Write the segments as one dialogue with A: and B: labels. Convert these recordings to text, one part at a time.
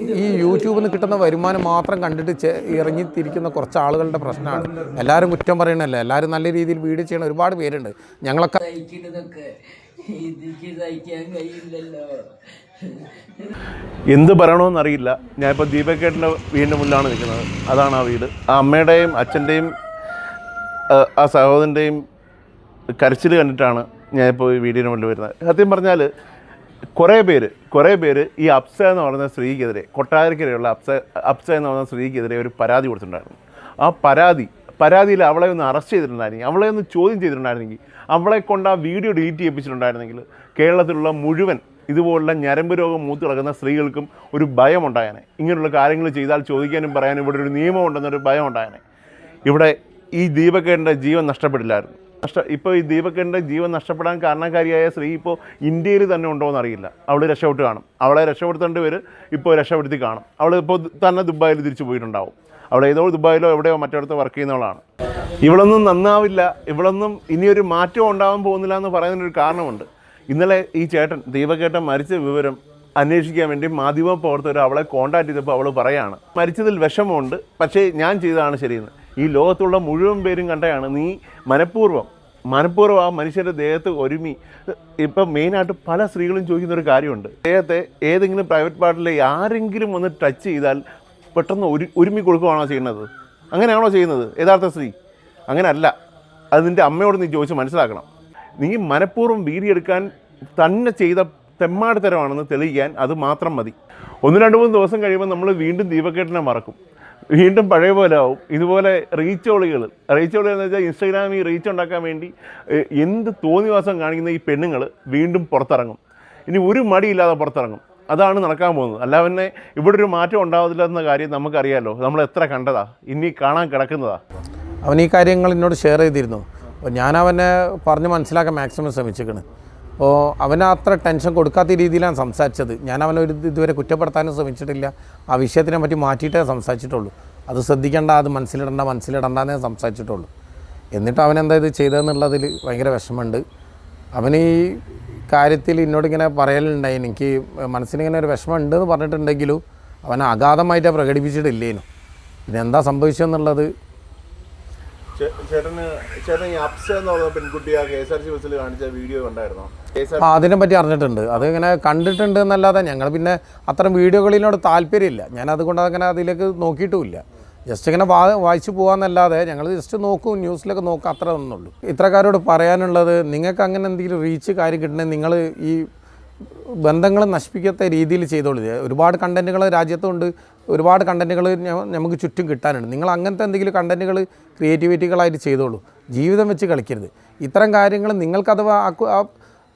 A: ഈ യൂട്യൂബിൽ നിന്ന് കിട്ടുന്ന വരുമാനം മാത്രം കണ്ടിട്ട് ഇറങ്ങി തിരിക്കുന്ന കുറച്ച് ആളുകളുടെ പ്രശ്നമാണ്. എല്ലാവരും കുറ്റം പറയണല്ല? എല്ലാവരും നല്ല രീതിയിൽ വീഡിയോ ചെയ്യണ ഒരുപാട് പേരുണ്ട്. ഞങ്ങളൊക്കെ
B: എന്ത് പറയണമെന്നറിയില്ല ഞാനിപ്പോൾ ദീപക്കേട്ടന്റെ വീടിന്റെ മുന്നിലാണ് നിൽക്കുന്നത്. അതാണ് ആ വീട്. ആ അമ്മയുടെയും അച്ഛന്റെയും ആ സഹോദരന്റെയും കരച്ചിൽ കണ്ടിട്ടാണ് ഞാനിപ്പോൾ ഈ വീടിന് മുന്നിൽ വരുന്നത്. സത്യം പറഞ്ഞാൽ കുറേ പേര് കുറേ പേര് ഈ അപ്സ എന്ന് പറയുന്ന സ്ത്രീക്കെതിരെ കൊട്ടാരക്കരയുള്ള അപ്സ അപ്സ എന്ന് പറയുന്ന സ്ത്രീക്കെതിരെ ഒരു പരാതി കൊടുത്തിട്ടുണ്ടായിരുന്നു. ആ പരാതി പരാതിയിൽ അവളെ ഒന്ന് അറസ്റ്റ് ചെയ്തിട്ടുണ്ടായിരുന്നെങ്കിൽ അവളെ ഒന്ന് ചോദ്യം ചെയ്തിട്ടുണ്ടായിരുന്നെങ്കിൽ അവളെ കൊണ്ട് ആ വീഡിയോ ഡിലീറ്റ് ചെയ്യിപ്പിച്ചിട്ടുണ്ടായിരുന്നെങ്കിൽ കേരളത്തിലുള്ള മുഴുവൻ ഇതുപോലുള്ള ഞരമ്പ് രോഗം മൂത്ത് കിടക്കുന്ന സ്ത്രീകൾക്കും ഒരു ഭയം ഉണ്ടായനെ ഇങ്ങനെയുള്ള കാര്യങ്ങൾ ചെയ്താൽ ചോദിക്കാനും പറയാനും ഇവിടെ ഒരു നിയമം ഉണ്ടെന്നൊരു ഭയം ഉണ്ടായനെ ഇവിടെ ഈ ദീപകേടിന്റെ ജീവൻ നഷ്ടപ്പെടില്ലായിരുന്നു. നഷ്ട ഇപ്പോൾ ഈ ദീപക്കേന്റെ ജീവൻ നഷ്ടപ്പെടാൻ കാരണക്കാരിയായ സ്ത്രീ ഇപ്പോൾ ഇന്ത്യയിൽ തന്നെ ഉണ്ടോ എന്നറിയില്ല. അവൾ രക്ഷപ്പെട്ട് കാണും. അവളെ രക്ഷപ്പെടുത്തേണ്ടവർ ഇപ്പോൾ രക്ഷപ്പെടുത്തി കാണും. അവൾ ഇപ്പോൾ തന്നെ ദുബായിൽ തിരിച്ചു പോയിട്ടുണ്ടാവും. അവൾ ഏതോ ദുബായിലോ എവിടെയോ മറ്റിടത്ത് വർക്ക് ചെയ്യുന്നവളാണ്. ഇവളൊന്നും നന്നാവില്ല. ഇവളൊന്നും ഇനിയൊരു മാറ്റം ഉണ്ടാവാൻ പോകുന്നില്ല എന്ന് പറയുന്നതിനൊരു കാരണമുണ്ട്. ഇന്നലെ ഈ ചേട്ടൻ ദീപകേട്ടൻ മരിച്ച വിവരം അന്വേഷിക്കാൻ വേണ്ടി മാധ്യമ പ്രവർത്തകർ അവളെ കോൺടാക്ട് ചെയ്തപ്പോൾ അവൾ പറയാണ് മരിച്ചതിൽ വിഷമമുണ്ട്. പക്ഷേ ഞാൻ ചെയ്തതാണ് ശരിയെന്ന്. ഈ ലോകത്തുള്ള മുഴുവൻ പേരും കണ്ടയാണ് നീ മനഃപൂർവം മനഃപൂർവം ആ മനുഷ്യന്റെ ദേഹത്ത് ഒരുമി. ഇപ്പം മെയിനായിട്ട് പല സ്ത്രീകളും ചോദിക്കുന്ന ഒരു കാര്യമുണ്ട്. ദേഹത്തെ ഏതെങ്കിലും പ്രൈവറ്റ് പാർട്ടിലെ ആരെങ്കിലും ഒന്ന് ടച്ച് ചെയ്താൽ പെട്ടെന്ന് ഒരു ഒരുമി കൊടുക്കുകയാണോ ചെയ്യുന്നത്? അങ്ങനെയാണോ ചെയ്യുന്നത്? യഥാർത്ഥ സ്ത്രീ. അങ്ങനെയല്ല അത് നിന്റെ അമ്മയോട് നീ ചോദിച്ച് മനസ്സിലാക്കണം. നീ മനഃപൂർവം വീതിയെടുക്കാൻ തന്നെ ചെയ്ത തെമ്മാടിത്തരമാണെന്ന് തെളിയിക്കാൻ അത് മാത്രം മതി. ഒന്ന് രണ്ട് മൂന്ന് ദിവസം കഴിയുമ്പോൾ നമ്മൾ വീണ്ടും ദീപക്കേട്ടനെ മറക്കും. വീണ്ടും പഴയ പോലെ ആവും. ഇതുപോലെ റീച്ചോളികൾ റീച്ചോളികൾ എന്ന് വെച്ചാൽ ഇൻസ്റ്റാഗ്രാമിൽ റീച്ച് ഉണ്ടാക്കാൻ വേണ്ടി എന്ത് തോന്നിവാസം കാണിക്കുന്ന ഈ പെണ്ണുങ്ങൾ വീണ്ടും പുറത്തിറങ്ങും. ഇനി ഒരു മടിയില്ലാതെ പുറത്തിറങ്ങും. അതാണ് നടക്കാൻ പോകുന്നത്. അല്ല പിന്നെ ഇവിടെ ഒരു മാറ്റം ഉണ്ടാവത്തില്ല എന്ന കാര്യം നമുക്കറിയാമല്ലോ നമ്മൾ എത്ര കണ്ടതാ. ഇനി കാണാൻ കിടക്കുന്നതാ.
A: അവൻ ഈ കാര്യങ്ങൾ എന്നോട് ഷെയർ ചെയ്തിരുന്നു. അപ്പോൾ ഞാൻ അവനെ പറഞ്ഞ് മനസ്സിലാക്കാൻ മാക്സിമം ശ്രമിച്ചിരിക്കണ്. അപ്പോൾ അവന് അത്ര ടെൻഷൻ കൊടുക്കാത്ത രീതിയിലാണ് സംസാരിച്ചത്. ഞാൻ അവനൊരു ഇതുവരെ കുറ്റപ്പെടുത്താനും ശ്രമിച്ചിട്ടില്ല. ആ വിഷയത്തിനെ പറ്റി മാറ്റിയിട്ടേ സംസാരിച്ചിട്ടുള്ളൂ. അത് ശ്രദ്ധിക്കേണ്ട അത് മനസ്സിലിടണ്ട മനസ്സിലിടണ്ടെന്നേ സംസാരിച്ചിട്ടുള്ളൂ. എന്നിട്ട് അവൻ എന്താ ഇത് ചെയ്തതെന്നുള്ളതിൽ ഭയങ്കര വിഷമമുണ്ട്. അവൻ ഈ കാര്യത്തിൽ എന്നോടിങ്ങനെ പറയലുണ്ടായി. എനിക്ക് മനസ്സിനിങ്ങനെ ഒരു വിഷമം ഉണ്ടെന്ന് പറഞ്ഞിട്ടുണ്ടെങ്കിലും അവൻ അഗാധമായിട്ട് പ്രകടിപ്പിച്ചിട്ടില്ലേനു. പിന്നെ എന്താ സംഭവിച്ചതെന്നുള്ളത്
B: എന്ന് പറഞ്ഞ ആ
A: അതിനെ പറ്റി അറിഞ്ഞിട്ടുണ്ട്. അത് ഇങ്ങനെ കണ്ടിട്ടുണ്ട് എന്നല്ലാതെ ഞങ്ങൾ പിന്നെ അത്തരം വീഡിയോകളിനോട് താല്പര്യമില്ല. ഞാൻ അതുകൊണ്ട് അങ്ങനെ അതിലേക്ക് നോക്കിയിട്ടുമില്ല. ജസ്റ്റ് ഇങ്ങനെ വാ വായിച്ചു പോകാമെന്നല്ലാതെ ഞങ്ങൾ ജസ്റ്റ് നോക്കും ന്യൂസിലൊക്കെ നോക്കുക അത്ര ഒന്നുള്ളൂ. ഇത്രക്കാരോട് പറയാനുള്ളത് നിങ്ങൾക്ക് അങ്ങനെ എന്തെങ്കിലും റീച്ച് കാര്യം കിട്ടണമെങ്കിൽ നിങ്ങൾ ഈ ബന്ധങ്ങൾ നശിപ്പിക്കാത്ത രീതിയിൽ ചെയ്തോളൂ. ഒരുപാട് കണ്ടന്റുകൾ രാജ്യത്തുണ്ട്. ഒരുപാട് കണ്ടന്റുകൾ നമുക്ക് ചുറ്റും കിട്ടാനുണ്ട്. നിങ്ങൾ അങ്ങനത്തെ എന്തെങ്കിലും കണ്ടന്റുകൾ ക്രിയേറ്റിവിറ്റികളായിട്ട് ചെയ്തോളൂ. ജീവിതം വെച്ച് കളിക്കരുത്. ഇത്തരം കാര്യങ്ങൾ നിങ്ങൾക്കത്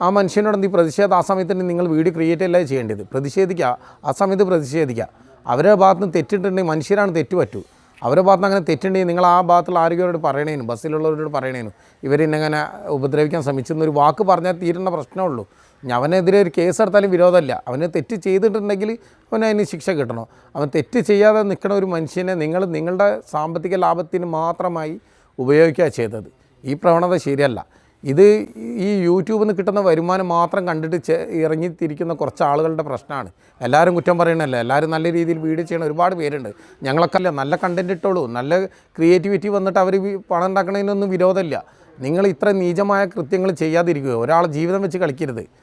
A: ആ മനുഷ്യനോട് എന്ത് പ്രതിഷേധം ആ സമയത്ത് നിങ്ങൾ വീഡിയോ ക്രിയേറ്റ് അല്ലേ ചെയ്യേണ്ടത്? പ്രതിഷേധിക്കുക ആ സമയത്ത് പ്രതിഷേധിക്കുക അവരുടെ ഭാഗത്ത് നിന്ന് തെറ്റിട്ടുണ്ടെങ്കിൽ മനുഷ്യരാണ് തെറ്റ് പറ്റൂ. അവരുടെ ഭാഗത്ത് അങ്ങനെ തെറ്റുണ്ടെങ്കിൽ നിങ്ങൾ ആ ഭാഗത്തുള്ള ആരോഗ്യവരോട് പറയണേനും ബസ്സിലുള്ളവരോട് പറയണേനും ഇവരെന്നെങ്ങനെ ഉപദ്രവിക്കാൻ ശ്രമിച്ചെന്നൊരു വാക്ക് പറഞ്ഞാൽ തീരുന്ന പ്രശ്നമുള്ളൂ അവനെതിരെ ഒരു കേസ് എടുത്താലും വിരോധമല്ല. അവന് തെറ്റ് ചെയ്തിട്ടുണ്ടെങ്കിൽ അവന് അതിന് ശിക്ഷ കിട്ടണം. അവൻ തെറ്റ് ചെയ്യാതെ നിൽക്കുന്ന ഒരു മനുഷ്യനെ നിങ്ങൾ നിങ്ങളുടെ സാമ്പത്തിക ലാഭത്തിന് മാത്രമായി ഉപയോഗിക്കുക ചെയ്തത്. ഈ പ്രവണത ശരിയല്ല. ഇത് ഈ യൂട്യൂബിൽ നിന്ന് കിട്ടുന്ന വരുമാനം മാത്രം കണ്ടിട്ട് ഇറങ്ങിത്തിരിക്കുന്ന കുറച്ച് ആളുകളുടെ പ്രശ്നമാണ്. എല്ലാവരും കുറ്റം പറയണല്ലോ എല്ലാവരും നല്ല രീതിയിൽ വീഡിയോ ചെയ്യണ ഒരുപാട് പേരുണ്ട്. ഞങ്ങളൊക്കെ അല്ല? നല്ല കണ്ടന്റ് ഇട്ടോളൂ. നല്ല ക്രിയേറ്റിവിറ്റി വന്നിട്ട് അവർ പണം ഉണ്ടാക്കണതിനൊന്നും വിരോധമില്ല. നിങ്ങൾ ഇത്ര നീചമായ കൃത്യങ്ങൾ ചെയ്യാതിരിക്കുക. ഒരാളെ ജീവിതം വെച്ച് കളിക്കരുത്.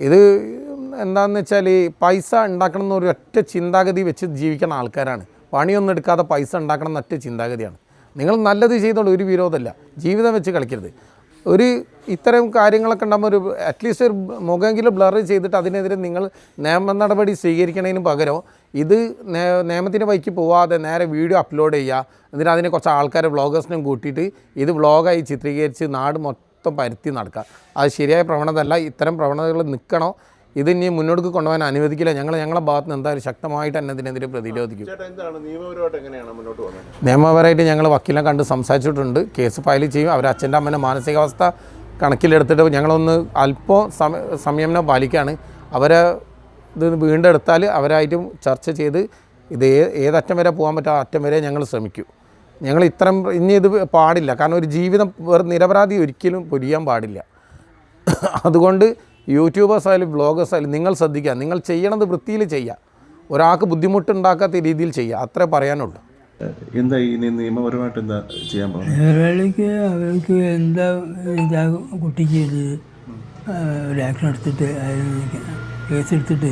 A: ഇത് എന്താണെന്ന് വെച്ചാൽ പൈസ ഉണ്ടാക്കണം എന്നൊരു ഒറ്റ ചിന്താഗതി വെച്ച് ജീവിക്കുന്ന ആൾക്കാരാണ്. പണിയൊന്നും എടുക്കാതെ പൈസ ഉണ്ടാക്കണം എന്ന ഒറ്റ ചിന്താഗതിയാണ്. നിങ്ങൾ നല്ലത് ചെയ്തോളൂ ഒരു വിരോധമല്ല. ജീവിതം വെച്ച് കളിക്കരുത്. ഒരു ഇത്തരം കാര്യങ്ങളൊക്കെ ഉണ്ടാകുമ്പോൾ ഒരു അറ്റ്ലീസ്റ്റ് ഒരു മുഖമെങ്കിലും ബ്ലർ ചെയ്തിട്ട് അതിനെതിരെ നിങ്ങൾ നിയമ നടപടി സ്വീകരിക്കുന്നതിന് പകരം ഇത് നിയമത്തിന് വഴിക്ക് പോവാതെ നേരെ വീഡിയോ അപ്ലോഡ് ചെയ്യുക. എന്നിട്ട് അതിനെ കുറച്ച് ആൾക്കാരെ വ്ളോഗേഴ്സിനും കൂട്ടിയിട്ട് ഇത് വ്ളോഗായി ചിത്രീകരിച്ച് നാട് മൊത്തം പരുത്തി നടക്കുക. അത് ശരിയായ പ്രവണത അല്ല ഇത്തരം പ്രവണതകൾ നിൽക്കണോ? ഇത് ഇനി മുന്നോട്ട് കൊണ്ടുപോകാൻ അനുവദിക്കില്ല. ഞങ്ങൾ ഞങ്ങളുടെ ഭാഗത്ത് നിന്ന് എന്തായാലും ശക്തമായിട്ട് തന്നെ ഇതിനെതിരെ പ്രതിരോധിക്കും.
B: നിയമപരമായിട്ട്
A: ഞങ്ങൾ വക്കീലിനെ കണ്ട് സംസാരിച്ചിട്ടുണ്ട്. കേസ് ഫയൽ ചെയ്യും. അവർ അച്ഛന്റെ അമ്മന്റെ മാനസികാവസ്ഥ കണക്കിലെടുത്തിട്ട് ഞങ്ങളൊന്ന് അല്പം സംയമനം പാലിക്കുകയാണ്. അവരെ ഇത് വീണ്ടെടുത്താൽ അവരായിട്ടും ചർച്ച ചെയ്ത് ഇത് ഏതറ്റം വരെ പോകാൻ പറ്റുമോ ആ അറ്റം വരെ ഞങ്ങൾ ശ്രമിക്കും. ഞങ്ങൾ ഇത്തരം ഇനി ഇത് പാടില്ല. കാരണം ഒരു ജീവിതം വെറും നിരപരാധി ഒരിക്കലും പൊരിയാൻ പാടില്ല. അതുകൊണ്ട് യൂട്യൂബേഴ്സ് ആയാലും ബ്ലോഗേഴ്സ് ആയാലും നിങ്ങൾ ശ്രദ്ധിക്കുക. നിങ്ങൾ ചെയ്യണത് വൃത്തിയിൽ ചെയ്യുക. ഒരാൾക്ക് ബുദ്ധിമുട്ടുണ്ടാക്കാത്ത രീതിയിൽ ചെയ്യുക. അത്രേ പറയാനുള്ളൂ.
B: എന്താ ഈ നിയമപരമായിട്ട് എന്താ ചെയ്യാൻ പോകുന്നത്?
C: നേരാളിക്ക് അവർക്ക് എന്താ ഇതാ കുട്ടിക്ക് ഒരു ആക്ഷൻ എടുത്തിട്ട് അതിന് കേസ് എടുത്തിട്ട്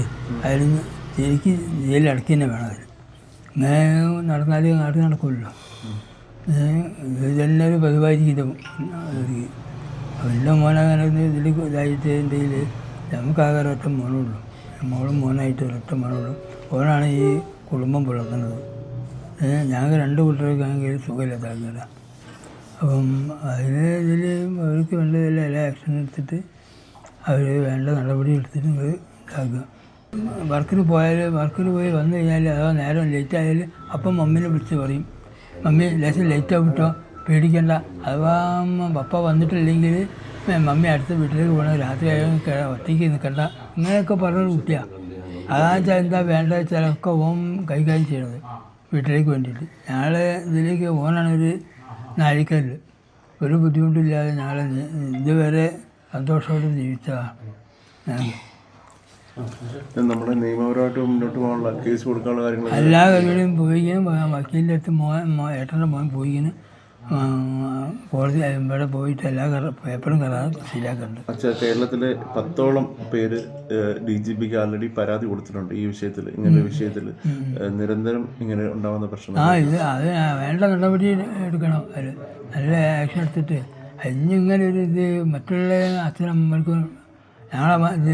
C: അതിന് ശരിക്ക് ജയിലിൽ അടക്കി തന്നെ വേണം അതിന് നടന്നാൽ നാട്ടിൽ നടക്കുമല്ലോ. ഇതെല്ലാവരും ഒരു പതിവായിരിക്കും അവർക്ക് മോനങ്ങനെ ഇതിൽ ഇതായിട്ട് എന്തെങ്കിൽ നമുക്കാകെ ഒരൊറ്റ മോനുള്ളൂ മോളും മോനായിട്ട് ഒരൊറ്റ മോനുള്ളൂ ഓനാണ് ഈ കുടുംബം പുലർത്തുന്നത്. ഞങ്ങൾക്ക് രണ്ട് കുട്ടികൾക്കാണെങ്കിൽ സുഖമില്ലാത്ത അപ്പം അതിന് ഇതിൽ അവർക്ക് വേണ്ടതെല്ലാം എല്ലാ ആക്ഷൻ എടുത്തിട്ട് അവർ വേണ്ട നടപടി എടുത്തിട്ട് നിങ്ങൾ ഇതാക്കുക. വർക്കിന് പോയാൽ വർക്കിന് പോയി വന്നു കഴിഞ്ഞാൽ അഥവാ നേരം ലേറ്റ് ആയാൽ അപ്പം മമ്മീനെ വിളിച്ച് പറയും. മമ്മി ലേശം ലേറ്റ് ആവിട്ടോ പേടിക്കണ്ട. അഥവാ പപ്പ വന്നിട്ടില്ലെങ്കിൽ മമ്മി അടുത്ത വീട്ടിലേക്ക് പോകണം രാത്രി ആയാലും ഒറ്റയ്ക്ക് നിൽക്കണ്ട അങ്ങനെയൊക്കെ പറഞ്ഞൊരു കുട്ടിയാണ് അതാ വെച്ചാൽ എന്താ വേണ്ട ചിലക്കെ ഓം കൈകാര്യം ചെയ്യണത് വീട്ടിലേക്ക് വേണ്ടിയിട്ട്. ഞങ്ങളെ ഇതിലേക്ക് ഓനാണൊരു നാഴിക്കല്ല് ഒരു ബുദ്ധിമുട്ടില്ലാതെ ഞങ്ങൾ ഇതുവരെ സന്തോഷത്തോടെ ജീവിച്ചതാണ് ഞങ്ങൾ
B: നമ്മുടെ നിയമപരമായിട്ട് മുന്നോട്ട് പോകാനുള്ള കേസ് കൊടുക്കാനുള്ള കാര്യങ്ങൾ
C: എല്ലാ കാര്യങ്ങളും പോയിക്കും വക്കീലിന്റെ അടുത്ത് മോൻ മോ ഏട്ടന്റെ മോൻ പോയിക്കിന് കോടതി ഇവിടെ പോയിട്ട് എല്ലാ പേപ്പറും ശരിയാക്കുന്നുണ്ട്
B: കേരളത്തിലെ പത്തോളം പേര് ഡി ജി പിക്ക് ആൾറെഡി പരാതി കൊടുത്തിട്ടുണ്ട് ഈ വിഷയത്തിൽ ഇങ്ങനെ വിഷയത്തിൽ നിരന്തരം ഇങ്ങനെ ഉണ്ടാകുന്ന പ്രശ്നം
C: ആ ഇത് അത് വേണ്ട നടപടി എടുക്കണം. അവർ നല്ല ആക്ഷൻ എടുത്തിട്ട് ഇങ്ങനെ ഒരു ഇത് മറ്റുള്ള അച്ഛനമ്മമാർക്കും ഞങ്ങളെ ഇത്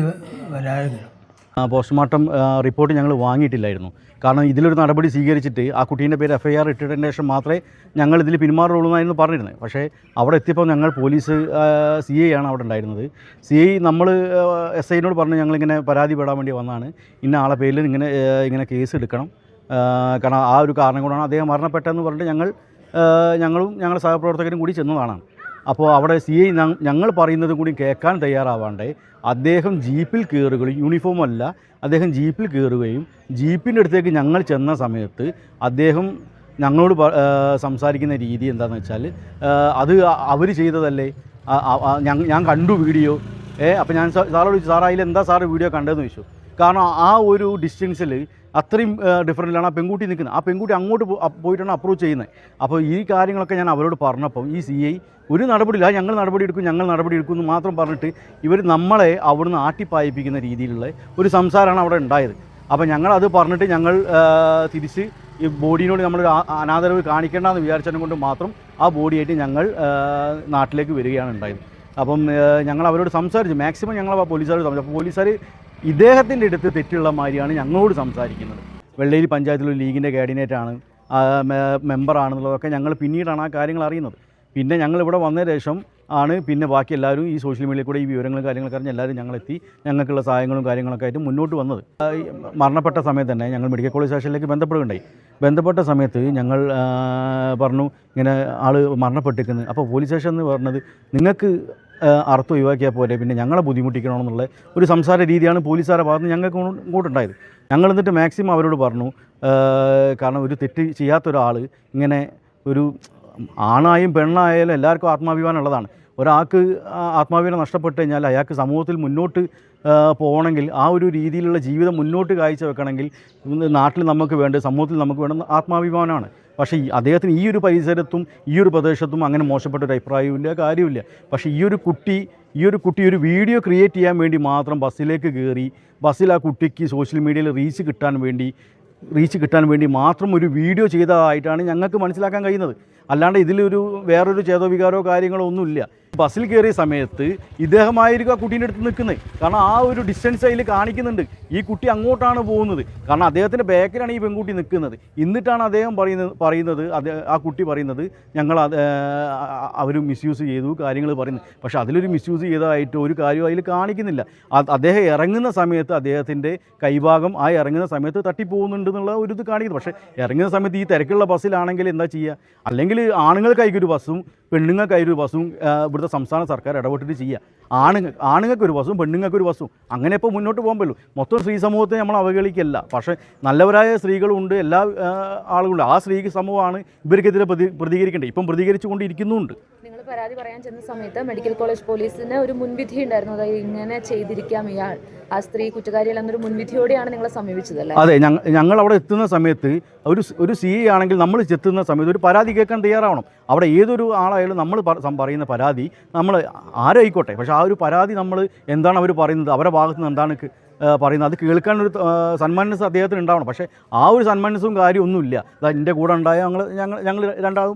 D: ആ, പോസ്റ്റ്മോർട്ടം റിപ്പോർട്ട് ഞങ്ങൾ വാങ്ങിയിട്ടില്ലായിരുന്നു. കാരണം ഇതിലൊരു നടപടി സ്വീകരിച്ചിട്ട് ആ കുട്ടീന്റെ പേര് എഫ് ഐ ആർ ഇട്ടിട്ടതിന് ശേഷം മാത്രമേ ഞങ്ങൾ ഇതിൽ പിന്മാറുള്ളൂ എന്നായിരുന്നു പറഞ്ഞിരുന്നത്. പക്ഷേ അവിടെ എത്തിയപ്പോൾ ഞങ്ങൾ പോലീസ് സി ഐ ആണ് അവിടെ ഉണ്ടായിരുന്നത്. സി ഐ നമ്മൾ എസ് ഐനോട് പറഞ്ഞ് ഞങ്ങളിങ്ങനെ പരാതി പെടാൻ വേണ്ടി വന്നതാണ്. ഇന്ന ആളെ പേരിൽ ഇങ്ങനെ ഇങ്ങനെ കേസ് എടുക്കണം. കാരണം ആ ഒരു കാരണം കൊണ്ടാണ് അദ്ദേഹം മരണപ്പെട്ടതെന്ന് പറഞ്ഞിട്ട് ഞങ്ങൾ ഞങ്ങളും ഞങ്ങളുടെ സഹപ്രവർത്തകരും കൂടി ചെന്നതാണ്. അപ്പോൾ അവിടെ സി ഐ ഞങ്ങൾ പറയുന്നത് കൂടി കേൾക്കാൻ തയ്യാറാവാണ്ട്. അദ്ദേഹം ജീപ്പിൽ കയറുകയും യൂണിഫോം അല്ല അദ്ദേഹം ജീപ്പിൽ കയറുകയും ജീപ്പിന്റെ അടുത്തേക്ക് ഞങ്ങൾ ചെന്ന സമയത്ത് അദ്ദേഹം ഞങ്ങളോട് സംസാരിക്കുന്ന രീതി എന്താണെന്ന് വെച്ചാൽ അത് അവർ ചെയ്തതല്ലേ? ഞാൻ- കണ്ടു വീഡിയോ. ഏ അപ്പോൾ ഞാൻ സാറോട് ചോദിച്ചു സാർ അതിൽ എന്താ സാറ് വീഡിയോ കണ്ടതെന്ന് ചോദിച്ചു? കാരണം ആ ഒരു ഡിസ്റ്റൻസിൽ അത്രയും ഡിഫറന്റിലാണ് ആ പെൺകുട്ടി നിൽക്കുന്നത്. ആ പെൺകുട്ടി അങ്ങോട്ട് പോയിട്ടാണ് അപ്രോച്ച് ചെയ്യുന്നത്. അപ്പോൾ ഈ കാര്യങ്ങളൊക്കെ ഞാൻ അവരോട് പറഞ്ഞപ്പോൾ ഈ സി ഐ ഒരു നടപടിയില്ല "ആ, ഞങ്ങൾ നടപടി എടുക്കും ഞങ്ങൾ നടപടി എടുക്കും എന്ന് മാത്രം പറഞ്ഞിട്ട് ഇവർ നമ്മളെ അവിടുന്ന് ആട്ടിപ്പായിപ്പിക്കുന്ന രീതിയിലുള്ള ഒരു സംസാരമാണ് അവിടെ ഉണ്ടായത്. അപ്പോൾ ഞങ്ങളത് പറഞ്ഞിട്ട് ഞങ്ങൾ തിരിച്ച് ഈ ബോഡിനോട് നമ്മൾ അനാദരവ് കാണിക്കേണ്ടെന്ന് വിചാരിച്ചതിനെ കൊണ്ട് മാത്രം ആ ബോഡിയായിട്ട് ഞങ്ങൾ നാട്ടിലേക്ക് വരികയാണ് ഉണ്ടായത്. അപ്പം ഞങ്ങൾ അവരോട് സംസാരിച്ചു. മാക്സിമം ഞങ്ങൾ പോലീസുകാർ സംസാരിച്ചു. അപ്പോൾ പോലീസുകാർ ഇദ്ദേഹത്തിന്റെ അടുത്ത് തെറ്റുള്ള മാതിരിയാണ് ഞങ്ങളോട് സംസാരിക്കുന്നത്. വെള്ളേരി പഞ്ചായത്തിലൊരു ലീഗിന്റെ കാർഡിനേറ്റാണ് മെമ്പറാണെന്നുള്ളതൊക്കെ ഞങ്ങൾ പിന്നീടാണ് ആ കാര്യങ്ങൾ അറിയുന്നത്. പിന്നെ ഞങ്ങൾ ഇവിടെ വന്നതിന് ശേഷം ആണ്. പിന്നെ ബാക്കി എല്ലാവരും ഈ സോഷ്യൽ മീഡിയയിൽ കൂടെ ഈ വിവരങ്ങളും കാര്യങ്ങളൊക്കെ അറിഞ്ഞ് എല്ലാവരും ഞങ്ങളെത്തി. ഞങ്ങൾക്കുള്ള സഹായങ്ങളും കാര്യങ്ങളൊക്കെ ആയിട്ട് മുന്നോട്ട് വന്നത്. മരണപ്പെട്ട സമയത്ത് തന്നെ ഞങ്ങൾ മെഡിക്കൽ കോളേജ് സ്റ്റേഷനിലേക്ക് ബന്ധപ്പെടുകയുണ്ടായി. ബന്ധപ്പെട്ട സമയത്ത് ഞങ്ങൾ പറഞ്ഞു ഇങ്ങനെ ആൾ മരണപ്പെട്ടിരിക്കുന്നത് അപ്പോൾ പോലീസ് സ്റ്റേഷൻ എന്ന് പറഞ്ഞത് നിങ്ങൾക്ക് അർത്ഥം ഒഴിവാക്കിയാൽ പോലെ പിന്നെ ഞങ്ങളെ ബുദ്ധിമുട്ടിക്കണമെന്നുള്ള ഒരു സംസാര രീതിയാണ് പോലീസുകാരെ ഭാഗത്ത് ഞങ്ങൾക്ക് ഇങ്ങോട്ട് ഇങ്ങോട്ടുണ്ടായത്. ഞങ്ങൾ എന്നിട്ട് മാക്സിമം അവരോട് പറഞ്ഞു കാരണം ഒരു തെറ്റ് ചെയ്യാത്ത ഒരാൾ ഇങ്ങനെ ഒരു ആണായും പെണ്ണായാലും എല്ലാവർക്കും ആത്മാഭിമാനം ഉള്ളതാണ് ഒരാൾക്ക് ആത്മാഭിമാനം നഷ്ടപ്പെട്ട് കഴിഞ്ഞാൽ അയാൾക്ക് സമൂഹത്തിൽ മുന്നോട്ട് പോകണമെങ്കിൽ ആ ഒരു രീതിയിലുള്ള ജീവിതം മുന്നോട്ട് കാഴ്ച വെക്കണമെങ്കിൽ നാട്ടിൽ നമുക്ക് വേണ്ട സമൂഹത്തിൽ നമുക്ക് വേണ്ട ആത്മാഭിമാനമാണ്. പക്ഷേ അദ്ദേഹത്തിന് ഈ ഒരു പരിസരത്തും ഈ ഒരു പ്രദേശത്തും അങ്ങനെ മോശപ്പെട്ട ഒരു അഭിപ്രായമില്ല കാര്യമില്ല. പക്ഷേ ഈ ഒരു കുട്ടി ഈ ഒരു കുട്ടി ഒരു വീഡിയോ ക്രിയേറ്റ് ചെയ്യാൻ വേണ്ടി മാത്രം ബസ്സിലേക്ക് കയറി ബസ്സിൽ ആ കുട്ടിക്ക് സോഷ്യൽ മീഡിയയിൽ റീച്ച് കിട്ടാൻ വേണ്ടി റീച്ച് കിട്ടാൻ വേണ്ടി മാത്രം ഒരു വീഡിയോ ചെയ്തതായിട്ടാണ് ഞങ്ങൾക്ക് മനസ്സിലാക്കാൻ കഴിയുന്നത്. അല്ലാണ്ട് ഇതിലൊരു വേറൊരു ചേതോവികാരോ കാര്യങ്ങളോ ഒന്നുമില്ല. ബസ്സിൽ കയറിയ സമയത്ത് ഇദ്ദേഹമായിരിക്കും ആ കുട്ടീന്റെ അടുത്ത് നിൽക്കുന്നത്. കാരണം ആ ഒരു ഡിസ്റ്റൻസ് അതിൽ കാണിക്കുന്നുണ്ട്. ഈ കുട്ടി അങ്ങോട്ടാണ് പോകുന്നത്. കാരണം അദ്ദേഹത്തിന്റെ ബാക്കിലാണ് ഈ പെൺകുട്ടി നിൽക്കുന്നത്. എന്നിട്ടാണ് അദ്ദേഹം പറയുന്നത് പറയുന്നത് ആ കുട്ടി പറയുന്നത് ഞങ്ങൾ അവർ മിസ്യൂസ് ചെയ്തു കാര്യങ്ങൾ പറയുന്നത്. പക്ഷേ അതിലൊരു മിസ്യൂസ് ചെയ്തതായിട്ട് ഒരു കാര്യവും അതിൽ കാണിക്കുന്നില്ല. അദ്ദേഹം ഇറങ്ങുന്ന സമയത്ത് അദ്ദേഹത്തിന്റെ കൈഭാഗം ആ ഇറങ്ങുന്ന സമയത്ത് തട്ടിപ്പോകുന്നുണ്ട് എന്നുള്ള ഒരു ഇത് കാണിക്കുന്നു. പക്ഷേ ഇറങ്ങുന്ന സമയത്ത് ഈ തിരക്കുള്ള ബസ്സിലാണെങ്കിൽ എന്താ ചെയ്യുക? അല്ലെങ്കിൽ ആണുങ്ങൾക്കായിരിക്കും ഒരു ബസ്സും പെണ്ണുങ്ങൾക്കായിരിക്കും ഒരു ബസ്സും ഇവിടുത്തെ സംസ്ഥാന സർക്കാർ ഇടപെട്ടിട്ട് ചെയ്യുക. ആണുങ്ങൾ ആണുങ്ങൾക്ക് ഒരു വസവും പെണ്ണുങ്ങൾക്ക് ഒരു വസവും അങ്ങനെ ഇപ്പോൾ മുന്നോട്ട് പോകാൻ പറ്റുള്ളൂ. മൊത്തം സ്ത്രീ സമൂഹത്തെ നമ്മൾ അവഹേളിക്കല്ല പക്ഷേ നല്ലവരായ സ്ത്രീകളുണ്ട് എല്ലാ ആളുകളും ആളുകളുണ്ട്. ആ സ്ത്രീ സമൂഹമാണ് ഇവർക്കെതിരെ പ്രതി പ്രതികരിക്കേണ്ടത്. ഇപ്പം പ്രതികരിച്ചുകൊണ്ടിരിക്കുന്നുണ്ട്.
E: നിങ്ങൾ പരാതി പറയാൻ ചെന്ന സമയത്ത് മെഡിക്കൽ കോളേജ് പോലീസിന് ഒരു മുൻവിധി ഉണ്ടായിരുന്നു. അതായത് ഇങ്ങനെ ചെയ്തിരിക്കാം ഇയാൾ. ആ സ്ത്രീ കുറ്റക്കാരിയല്ലെന്നൊരു മുൻവിധിയോടെയാണ് നിങ്ങളെ സമീപിച്ചതല്ലേ
D: അതെ ഞങ്ങൾ അവിടെ എത്തുന്ന സമയത്ത് ഒരു ഒരു സി ആണെങ്കിൽ നമ്മൾ ചെത്തുന്ന സമയത്ത് ഒരു പരാതി കേൾക്കാൻ തയ്യാറാവണം. അവിടെ ഏതൊരു ആളായാലും നമ്മൾ പറയുന്ന പരാതി നമ്മൾ ആരായിക്കോട്ടെ. പക്ഷേ ആ ഒരു പരാതി നമ്മൾ എന്താണ് അവർ പറയുന്നത്? അവരുടെ ഭാഗത്ത് നിന്ന് എന്താണ് പറയുന്നത്? അത് കേൾക്കാൻ ഒരു സന്മാനസ് അദ്ദേഹത്തിന് ഉണ്ടാവണം. പക്ഷേ ആ ഒരു സന്മാനസും കാര്യമൊന്നുമില്ല. അതാ എന്റെ കൂടെ ഉണ്ടായ ഞങ്ങൾ ഞങ്ങൾ ഞങ്ങൾ രണ്ടാൾ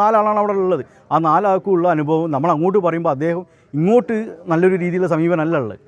D: നാലാളാണ് അവിടെ ഉള്ളത്. ആ നാലാൾക്കുള്ള അനുഭവം നമ്മൾ അങ്ങോട്ട് പറയുമ്പോൾ അദ്ദേഹം ഇങ്ങോട്ട് നല്ലൊരു രീതിയിലുള്ള സമീപനമല്ല ഉള്ളത്.